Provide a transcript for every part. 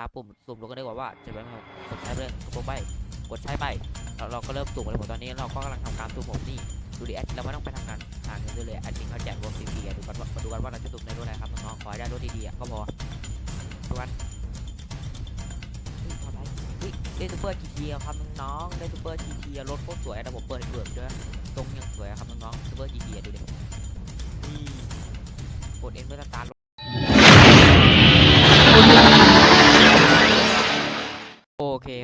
ตามปุ่มสุ่มลงก็ได้ว่าว่าจะเป็นของกดใช้ไปเลยกดลงไปกดใช้ไปแล้วเราก็เริ่มสุ่มเลยผมตอนนี้เราก็กำลังทำการสุ่มผมนี่ดูดิแอดเราไม่ต้องไปทำงานหาเงินด้วยเลยแอดมินเขาแจกรถฟรีๆอะดูกันว่ามาดูกันว่าเราจะสุ่มในรถอะไรครับน้องๆขอให้ได้รถดีๆอะก็พอดูกันเฮ้ยพอได้เฮ้ยได้ซูเปอร์จีทีครับน้องๆได้ซูเปอร์จีทีรถโคตรสวยแต่ผมเปิดให้เปิดด้วยตรงยังสวยอะครับน้องๆซูเปอร์จีทีดูดินี่กดเอ็นเพื่อสตาร์ท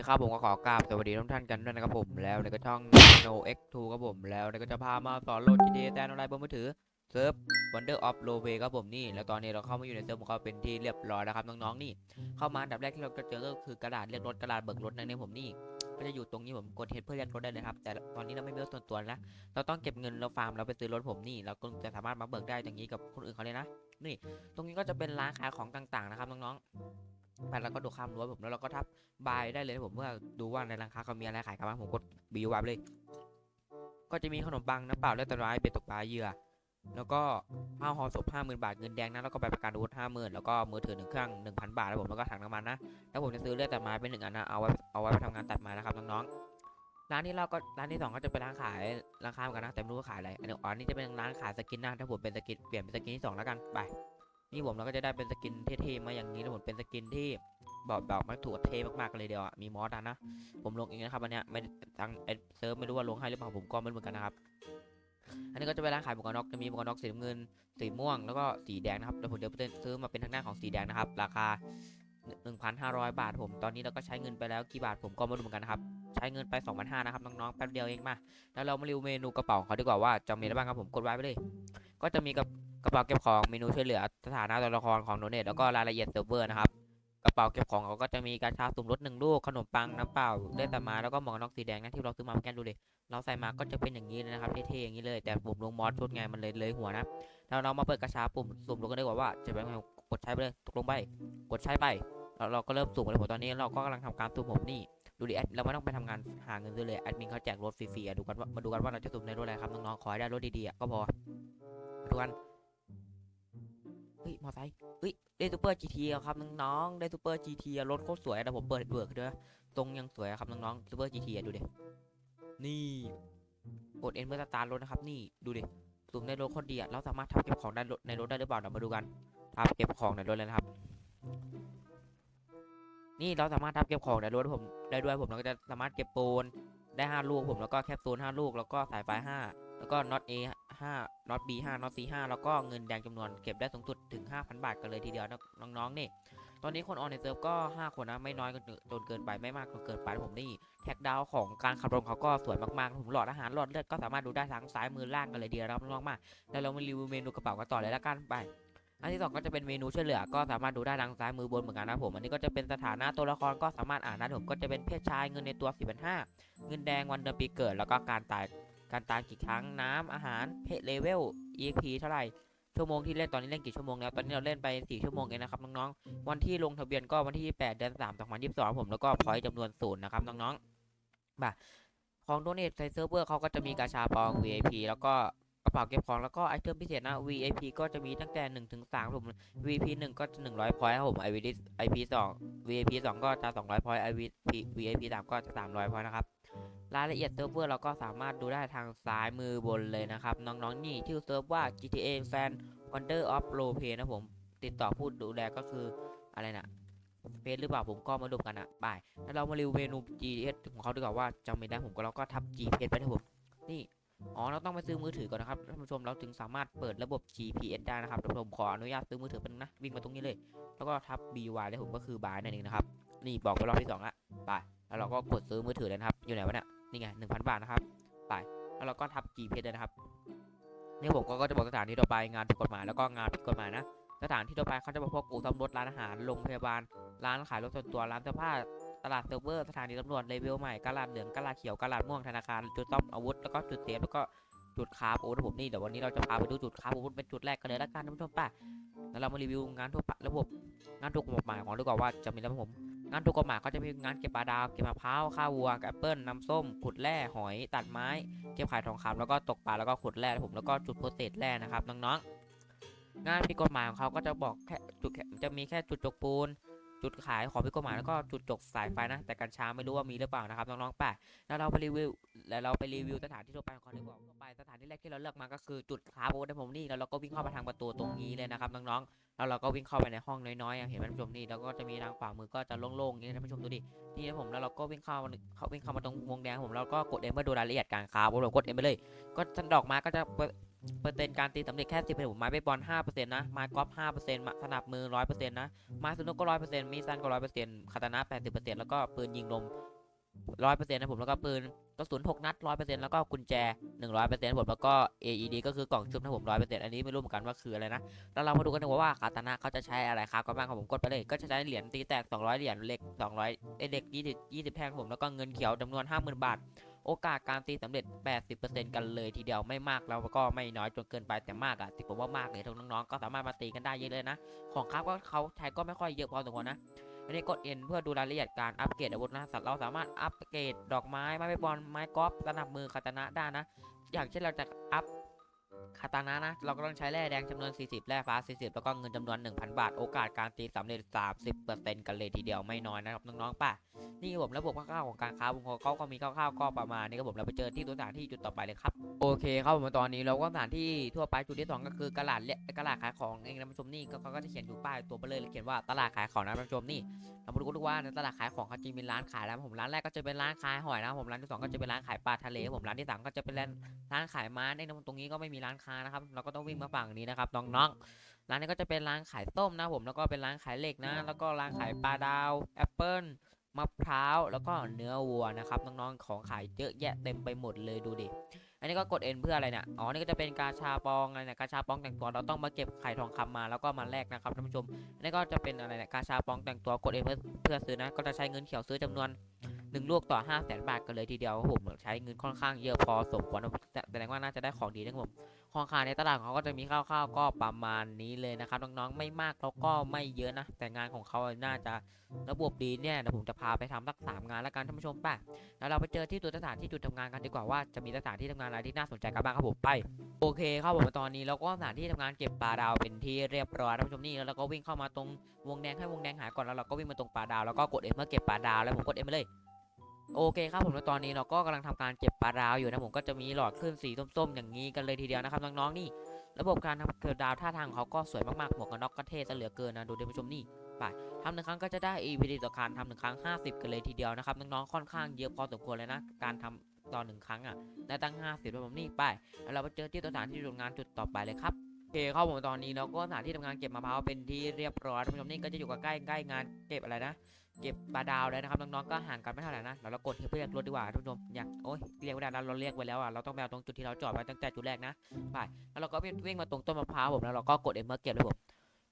ครับผมก็ขอกราบสวัสดีทุกท่านกันด้วยนะครับผมแล้วในก็ช่อง No X2 ครับผมแล้วในก็จะพามาสอนโหลด GTA แต่ออนไลน์บนมือถือเซิร์ฟ Wonder of r o w a y ครับผมนี่แล้วตอนนี้เราเข้ามาอยู่ในเซิร์ฟของเขาเป็นที่เรียบร้อยแล้วครับน้องๆนี่ เข้ามาอันดับแรกที่เราจะเจอก็คือกระดาษเรียกรถกระดาษเบิกรถนั่นเองผมนี่ก็จะอยู่ตรงนี้ผมกดเฮดเพื่อเรียกรถได้เลยครับ แต่ตอนนี้เราไม่มีรถส่วนตัวนะเราต้องเก็บเงินเราฟาร์มเราไปซื้อรถผมนี่เราก็จะสามารถมาเบิกได้อย่างนี้กับคนอื่นเขาเลยนะนี่ ตรงนี้ก็จะเป็นร้านขายของต่างๆนะครับน้องๆ ไปแล้วก็ดูข้ามรั้วผมแล้วเราก็ทับบายได้เลยนะผมเพื่อดูว่าในร้านค้าเขามีอะไรขายกันบ้างผมกดบีวายเลย ก็จะมีขนมปังน้ำเปล่าเลือดตะไลเบ็ดตกปลาเหยื่อ แล้วก็ผ้าห่อศพห้าหมื่นบาทเงินแดงนะแล้วก็ใบประกันอาวุธห้าหมื่นแล้วก็มือถือหนึ่งเครื่องหนึ่งพันบาทแล้วผมแล้วก็ถังน้ำมันนะแล้วผมจะซื้อเลือดตัดไม้เป็นหนึ่งอันนะเอาไว้เอาไว้ไปทำงานตัดไม้นะครับน้องๆร้านที่เราก็ร้านที่สองก็จะเป็นร้านขายร้านค้าเหมือนกันนะแต่ไม่รู้ว่าขายอะไรอันนี้อ๋ออันนี้จะเป็นร้านขายสกินนะถ้าผมเป็นสกินเปลี่ยนเป็นสกินที่สองแล้วกันไป นี่ผมเราก็จะได้เป็นสกินเท่ๆมาอย่างนี้แล้วผมเป็นสกินที่บอกบอกไม่ถูกเท่มากๆเลยเดียวอะมีมอสอะนะผมลงเองนะครับอันเนี้ยไม่ทางไอเซิร์ฟไม่รู้ว่าลงให้หรือเปล่าผมก็ไม่รู้เหมือนกันนะครับอันนี้ก็จะเป็นร้านขายหมวกกันน็อกจะมีหมวกกันน็อกสีน้ำเงินสีม่วงแล้วก็สีแดงนะครับแล้วผมเดี๋ยวไปซื้อมาเป็นทางหน้าของสีแดงนะครับ ราคา 1,500 บาทผม ตอนนี้เราก็ใช้เงินไปแล้วกี่บาทผมก็ไม่รู้เหมือนกันนะครับใช้เงินไป2,500นะครับน้องๆแป๊บเดียวเองมาแล้วเรามารีวิวเมนูกระเป๋าเขาดีกว่าว่าจะมีอะไรบ้างครับผมกดไว้ไปเลย ก็จะมีกับ กระเป๋าเก็บของเมนูช่วยเหลือสถานะตัวละครของโดเนทแล้วก็รายละเอียดเซิร์ฟเวอร์นะครับกระเป๋าเก็บของเขาก็จะมีการชาสุ่มรถหนึ่งลูกขนมปังน้ำเปล่าเลือดตมาแล้วก็หมวกน็อกสีแดงนะที่เราซื้อมาเมื่อกี้ดูดิเราใส่มาก็จะเป็นอย่างนี้เลยนะครับเท่ๆอย่างนี้เลยแต่ปุ่มลงมอสชุดไงมันเลยเลยหัวนะแล้วเรามาเปิดกระชาปุ่มสุ่มดูกันดีกว่าว่าจะเป็นไงกดใช้ไปเลยตกลงไปกดใช้ไปแล้วเราก็เริ่มสุ่มเลยผมตอนนี้เราก็กำลังทำการสุ่มผมนี่ดูดิแอดเราไม่ต้องไปทำงานหาเงินด้วยเลยแอดมินเขาแจกรถฟรีๆอะดูกันว่ามาดูกันว่าเราจะสุ่มในรถอะไรครับน้องๆขอให้ได้รถดีๆก็พอดูกัน เฮ้ยมอไซค์เฮ้ยได้ซูเปอร์จีทีครับน้องๆได้ซูเปอร์จีทีรถโคตรสวยแต่ผมเปิดเบิกด้วยตรงยังสวยครับน้องๆซูเปอร์จีทีดูดินี่กดเอ็นเพื่อสตาร์ทรถนะครับนี่ดูดิซูมในรถโคตรดีอะเราสามารถทับเก็บของได้รถในรถได้หรือเปล่าเดี๋ยวมาดูกันทับเก็บของในรถเลยนะครับ นี่เราสามารถทับเก็บของในรถผมได้ด้วยผมเราก็จะสามารถเก็บปูนได้ห้าลูกผมแล้วก็แคปซูลห้าลูกแล้วก็สายไฟห้าแล้วก็น็อต A 5น็อต B 5น็อต C 5แล้วก็เงินแดงจำนวนเก็บได้สูงสุดถึง 5,000 บาทกันเลยทีเดียวน้องๆนี่ตอนนี้คนออนในเซิร์ฟก็ 5 คนนะไม่น้อยจนเกินไปไม่มากจนเกินไปผมนี่แท็กดาวของการขับรถเขาก็สวยมากๆผมหลอดอาหารหลอดเลือดก็สามารถดูได้ทั้งซ้ายมือล่างกันเลยทีเดียวน้องๆมาแล้วเรามารีวิวเมนูกระเป๋ากันต่อเลยละกันไปอันที่สองก็จะเป็นเมนูช่วยเหลือก็สามารถดูได้ทางซ้ายมือบนเหมือนกันนะผม อันนี้ก็จะเป็นสถานะตัวละครก็สามารถอ่านได้ผมก็จะเป็นเพศชายเงินในตัว4,500เงินแดงวันเดือนปีเกิดแล้วก็การตาย การตายกี่ครั้งน้ำอาหารเพจเลเวล EXP เท่าไหร่ชั่วโมงที่เล่นตอนนี้เล่นกี่ชั่วโมงแล้วตอนนี้เราเล่นไป 4 ชั่วโมงเองนะครับน้องๆวันที่ลงทะเบียนก็วันที่8เดือน3 2022 ผมแล้วก็พอยต์จำนวนศูนย์นะครับน้องๆบ่าของโดเนทในเซิร์ฟเวอร์เขาก็จะมีกาชาปอง VIP แล้วก็กระเป๋าเก็บของแล้วก็ไอเทมพิเศษนะ VIP ก็จะมีตั้งแต่1ถึง3ผม VIP 1 ก็จะ 100พอยต์ครับผม IP IP 2 VIP 2 ก็จะ 200พอยต์ IP VIP 3 ก็จะ 300พอยต์นะครับ รายละเอียดเซิร์ฟเวอร์เราก็สามารถดูได้ทางซ้ายมือบนเลยนะครับ น้องๆนี่ชื่อเซิร์ฟว่า GTA Fan Wonder of Role Play นะผม ติดต่อพูดดูแลก็คืออะไรนะเฟซหรือเปล่าผมก็มาดูกันนะบ่ายแล้วเรามารีวิวเมนู GPS ของเขาดีกว่าว่าจำไม่ได้ผมก็เราก็ทับ GPS ไปนะผมนี่อ๋อเราต้องไปซื้อมือถือก่อนนะครับท่านผู้ชมเราถึงสามารถเปิดระบบ GPS ได้นะครับผมขออนุญาตซื้อมือถือเป็นนะวิ่งมาตรงนี้เลย แล้วก็ทับ BY แล้วผมก็คือบายนั่นเองนะครับนี่บอกไปรอบที่สองละไปแล้วเราก็กดซื้อมือถือเลยนะครับอยู่ไหนวะเนี่ย นี่ไงหนึ่งพันบาทนะครับ ไป แล้วเราก็ทับ GPS เลยนะครับนี่ผมก็จะบอกสถานที่ต่อไปงานถูกกฎหมายแล้วก็งานผิดกฎหมายนะ สถานที่ต่อไปเขาจะบอกพวกอู่ซ่อมรถร้านอาหารโรงพยาบาล ร้านขายรถส่วนตัวร้านเสื้อผ้าตลาดเซิร์ฟเวอร์สถานีตำรวจเลเวลใหม่กาลาดเหลืองกาลาดเขียวกาลาดม่วงธนาคารจุดซ่อมอาวุธแล้วก็จุดเซฟแล้วก็จุดคาร์บอาวุธผมนี่เดี๋ยววันนี้เราจะพาไปดูจุดคาบอาวุธเป็นจุดแรกกันเลยละกันท่านผู้ชมป่ะแล้วเรามารีวิวงานทั่วไประบบงานถูกกฎหมายของดีกว่าว่าจะมีอะไรบ้างผม งานถูกกฎหมายเขาจะมีงานเก็บปลาดาว เก็บมะพร้าวข้าววัวแอปเปิลน้ำส้ม ขุดแร่หอย ตัดไม้ เก็บขายทองคำแล้วก็ตกปลาแล้วก็ขุดแร่ผมแล้วก็จุดโปรเซสแร่นะครับน้องๆงานผิดกฎหมายของเขาก็จะบอกแค่จุดจะมีแค่จุดจกปูน จุดขายของผิดกฎหมายแล้วก็จุดจกสายไฟนะ แต่กัญชาไม่รู้ว่ามีหรือเปล่านะครับน้องๆแปะแล้วเราไปรีวิวแล้วเราไปรีวิวสถานที่ทั่วไปของเขาดีกว่าทั่วไปสถานที่แรกที่เราเลือกมาก็คือจุดคาร์โบนะผมนี่แล้วเราก็วิ่งเข้ามาทางประตูตรงนี้เลยนะครับน้องๆแล้วเราก็วิ่งเข้าไปในห้องน้อยๆอย่างเห็นไหมท่านผู้ชมนี่แล้วก็จะมีทางขวามือก็จะโล่งๆอย่างนี้ท่านผู้ชมดูดินี่นะผมแล้วเราก็วิ่งเข้ามาเขาวิ่งเข้ามาตรงวงแดงผมแล้วก็กดเอ็มเพื่อดูรายละเอียดการคาร์โบผมกดเอ็มไปเลย ก็ดอกไม้ก็จะ เปอร์เซ็นต์การตีสำเร็จแค่สิบเปอร์เซ็นต์ไม้เบสบอลห้าเปอร์เซ็นต์นะไม้กอล์ฟห้าเปอร์เซ็นต์สนับมือร้อยเปอร์เซ็นต์นะไม้สนุกก็ร้อยเปอร์เซ็นต์มีดสั้นก็ร้อยเปอร์เซ็นต์คาตานะแปดสิบเปอร์เซ็นต์แล้วก็ปืนยิงลมร้อยเปอร์เซ็นต์นะผมแล้วก็ปืนกระสุนหกนัดร้อยเปอร์เซ็นต์แล้วก็กุญแจหนึ่งร้อยเปอร์เซ็นต์ผมแล้วก็ AED ก็คือกล่องชุบนะผมร้อยเปอร์เซ็นต์อันนี้ไม่รู้เหมือนกันว่าคืออะไรนะแล้วเรามาดูกันดีกว่าว่าคาตานะเขาจะใช้อะไรครับก็บ้างครับผมกดไปเลยก็จะใช้เหรียญตีแตกสองร้อยเหรียญเหล็กสองร้อยเหล็กยี่สิบยี่สิบแท่งผมแล้วก็เงินเขียวจำนวนห้าหมื่นบาท โอกาสการตีสำเร็จ 80%กันเลยทีเดียวไม่มากแล้วก็ไม่น้อยจนเกินไปแต่มากอะที่ผมว่ามากเลยทุกน้องๆก็สามารถมาตีกันได้เยอะเลยนะ ของครับก็เขาใช้ก็ไม่ค่อยเยอะพอสมควรนะอันนี้กดเอนเพื่อดูรายละเอียดการอัปเกรดอาวุธนะสัตว์เราสามารถอัปเกรดดอกไม้ไม้เบสบอลไม้กอล์ฟสนับมือคาตานะได้นะ อย่างเช่นเราจะอัพ คาตานะนะ เราก็ต้องใช้แร่แดงจำนวน 40 แร่ฟ้า 40 แล้วก็เงินจำนวน 1,000 บาท โอกาสการตีสำเร็จ 30%กันเลยทีเดียวไม่น้อยนะครับน้องๆป่ะ นี่ผมระบบคร่าวๆของการค้าบุญของเขาก็มีคร่าวๆก็ประมาณนี้ครับผมเราไปเจอที่ตัวสถานที่จุดต่อไปเลยครับ โอเคครับผมตอนนี้เราก็สถานที่ทั่วไปจุดที่สองก็คือกระดเละกระดขายของเองนะผู้ชมนี่ก็เขาก็จะเขียนอยู่ป้ายตัวเบลเลยเขียนว่าตลาดขายของนะผู้ชมนี่เรามาดูกันดูว่าในตลาดขายของเขาจะมีร้านขายแล้วผมร้านแรกก็จะเป็นร้านขายหอยนะผมร้านที่สองก็จะเป็นร้านขายปลาทะเลผมร้านที่สามก็จะเป็นร้านร้านขายม้าเนี่ยนะตรงนี้ก็ไม่มีร้านค้านะครับ เราก็ต้องวิ่งมาฝั่งนี้นะครับน้องๆร้านนี้ก็จะเป็นร้านขายส้มนะผมแล้วก็เป็นร้านขายเหล็กนะ แล้วก็ร้านขายปลาดาวแอปเปิ้ลมะพร้าวแล้วก็เนื้อวัวนะครับน้องๆของขายเยอะแยะเต็มไปหมดเลยดูดิอันนี้ก็กด N เพื่ออะไรเนี่ยอ๋อนี่ก็จะเป็นกาชาปองอะไรเนี่ยกาชาปองแต่งตัวเราต้องมาเก็บไข่ทองคำมาแล้วก็มาแลกนะครับท่านผู้ชมอันนี้ก็จะเป็นอะไรเนี่ยกาชาปองแต่งตัวกด N เพื่อเพื่อซื้อนะ ก็จะใช้เงินเขียวซื้อจำนวนห นึ่งลูกต่อ5 0 0แสนบาทกันเลยทีเดียวผมใช้เงินค่อนข้างเยอะพอสมควรนะแสดงว่าน่าจะได้ของดีนะครับผมของขายในตลาดเขาก็จะมีคร่าวๆก็ประมาณนี้เลยนะครับน้องๆไม่มากแล้วก็ไม่เยอะนะ แต่งานของเขาน่าจะระบบดีเนี่ยเดี๋ยวผมจะพาไปทำสักสามงานแล้วกันท่านผู้ชมไปแล้วเราไปเจอที่ตัวสถานที่จุดทำงานกันดีกว่าว่าจะมีสถานที่ทำงานอะไรที่น่าสนใจกันบ้างครับผมไปโอเคครับผมตอนนี้เราก็สถานที่ทำงานเก็บปลาดาวเป็นที่เรียบร้อยท่านผู้ชมนี่แล้วเราก็วิ่งเข้ามาตรงวงแดงให้วงแดงหายก่อนแล้วเราก็วิ่งมาตรงปลาดาวแล้วก็กดเอ็มเพื่อเก็บปลาดาวแล้วผมกดเอ็มไปเลย โอเคครับผมแล้วตอนนี้เราก็กำลังทำการเก็บปลาดาวอยู่นะผมก็จะมีหลอดขึ้นสีส้มๆ อย่างนี้กันเลยทีเดียวนะครับน้องๆนี่ ระบบการทำเกิดดาวท่าทางเขาก็สวยมากๆหมวกกันน็อกก็เท่ซะเหลือเกินนะดูท่านผู้ชมนี่ไปทำหนึ่งครั้งก็จะได้ EP ต่อการทำหนึ่งครั้ง 50 กันเลยทีเดียวนะครับน้องๆค่อนข้างเยอะพอสมควรเลยนะการทำต่อหนึ่งครั้งอะได้ตั้ง 50แล้วผมนี่ไปแล้วเราไปเจอที่สถานที่ทำงานจุดต่อไปเลยครับโอเคครับผมตอนนี้เราก็สถานที่ทำงานเก็บมะพร้าวเป็นที่เรียบร้อยท่านผู้ชมนี่ก็จะอยู่กับใกล้ใกล้งานเก็บอะไรนะ เก็บปลาดาวเลยนะครับน้องๆก็ห่างกันไม่เท่าไหร่นะเราเรากดเพื่อเรียกรถดีกว่าท่านผู้ชมอยากโอ้ยเรียกไม่ได้นะเราเรียกไว้แล้วอะเราต้องไปเอาตรงจุดที่เราจอดไว้ตั้งแต่จุดแรกนะไปแล้วเราก็วิ่งมาตรงต้นมะพร้าวผมแล้วเราก็กดเอ็มเมอร์เก็บเลยผม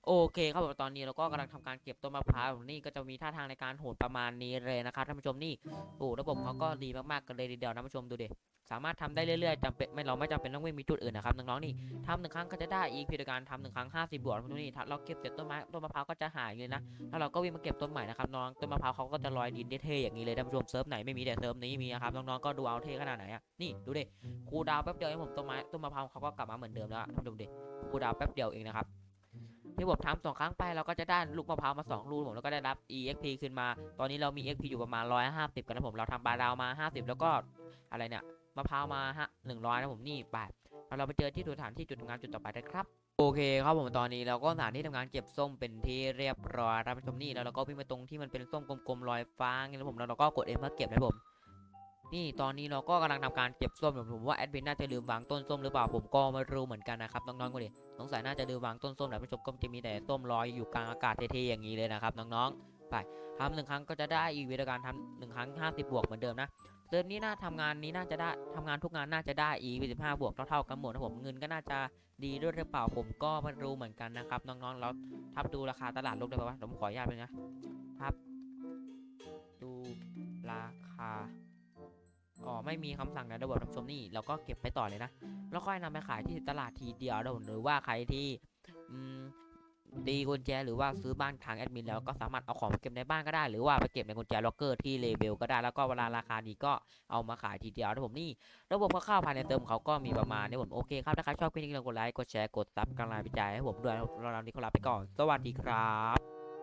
โอเคครับผมตอนนี้เราก็กำลังทำการเก็บต้นมะพร้าวนี่ก็จะมีท่าทางในการโหดประมาณนี้เลยนะครับท่านผู้ชมนี่โอ้ระบบเขาก็ดีมากๆกันเลยทีเดียวนะท่านผู้ชมดูดิสามารถทำได้เรื่อยๆจำเป็นไม่เราไม่จำเป็นต้องวิ่งมีจุดอื่นนะครับน้องๆนี่ทำหนึ่งครั้งก็จะได้อีกพิธีการทำหนึ่งครั้ง50บวกท่านผู้ชมนี่ถ้าเราเก็บเสร็จต้นไม้ต้นมะพร้าวก็จะหายเลยนะแล้วเราก็วิ่งมาเก็บต้นใหม่นะครับน้องต้นมะพร้าวเขาก็จะลอยดินได้เท่ๆอย่างนี้เลยท่านผู้ชมเซิร์ฟไหนไม่มีแต่เซิร์ฟนี้มีนะครับน้องๆก็ดูเอาเท่ขนาดไหนอะนี่ดูดิคูดาวแป๊บเดียวเองผมต้นไม้ต้นมะพร้าวเขาก็กลับมาเหมือนเดิมแล้วท่านผู้ชมดิคูดาวแป๊บเดียวเองนะครับ ที่ผมทำสองครั้งไปเราก็จะได้ลูกมะพร้าวมาสองลูกผมแล้วก็ได้รับ EXP ขึ้นมา ตอนนี้เรามี EXP อยู่ประมาณ 150 กันนะผมเราทำปลาดาวมา 50 แล้วก็อะไรเนี่ยมะพร้าวมาฮะ100นะผมนี่ไปแล้วเราไปเจอที่สถานที่จุดทำงานจุดต่อไปนะครับโอเคครับผมตอนนี้เราก็สถานที่ทำงานเก็บส้มเป็นที่เรียบร้อยท่านผู้ชมนี่แล้วเราก็วิ่งมาตรงที่มันเป็นส้มกลมๆลอยฟ้าอย่างนี้แล้วผมแล้วเราก็กดเอ็มเพื่อเก็บนะผม นี่ตอนนี้เราก็กำลังทำการเก็บส้มผมว่าแอดมินน่าจะลืมวางต้นส้มหรือเปล่าผมก็ไม่รู้เหมือนกันนะครับน้องๆก็ดิสงสัยน่าจะลืมวางต้นส้มแต่ผู้ชมก็จะมีแต่ส้มลอยอยู่กลางอากาศเท่ๆอย่างนี้เลยนะครับน้องๆไปทำหนึ่งครั้งก็จะได้อีกวิธีการทำหนึ่งครั้ง 50 บวกเหมือนเดิมนะเดือนนี้น่าทำงานนี้น่าจะได้ทำงานทุกงานน่าจะได้อีก15บวกเท่าๆกันหมดนะผมเงินก็น่าจะดีด้วยหรือเปล่าผมก็ไม่รู้เหมือนกันนะครับน้องๆแล้วทับดูราคาตลาดโลกได้ปะวผมขออนุญาตไปนะทับดูราคา อ๋อไม่มีคำสั่งในระบบท่าชมนี่เราก็เก็บไปต่อเลยนะ แล้วค่อยนำไปขายที่ตลาดทีเดียวนะผมหรือว่าใครที่ตีกุญแจหรือว่าซื้อบ้านทางแอดมินแล้วก็สามารถเอาของไปเก็บในบ้านก็ได้ หรือว่าไปเก็บในกุญแจล็อกเกอร์ที่เลเบลก็ได้แล้วก็เวลาราคาดีก็เอามาขายทีเดียวนะผมนี่ระบบคร่าวๆภายในเติมเขาก็มีประมาณนี้ผมโอเคครับถ้าใครชอบคลิปนี้ก็กดไลค์กดแชร์กดซับกำลังใจให้ผมด้วยแล้วเรานี้ขอลาไปก่อน สวัสดีครับ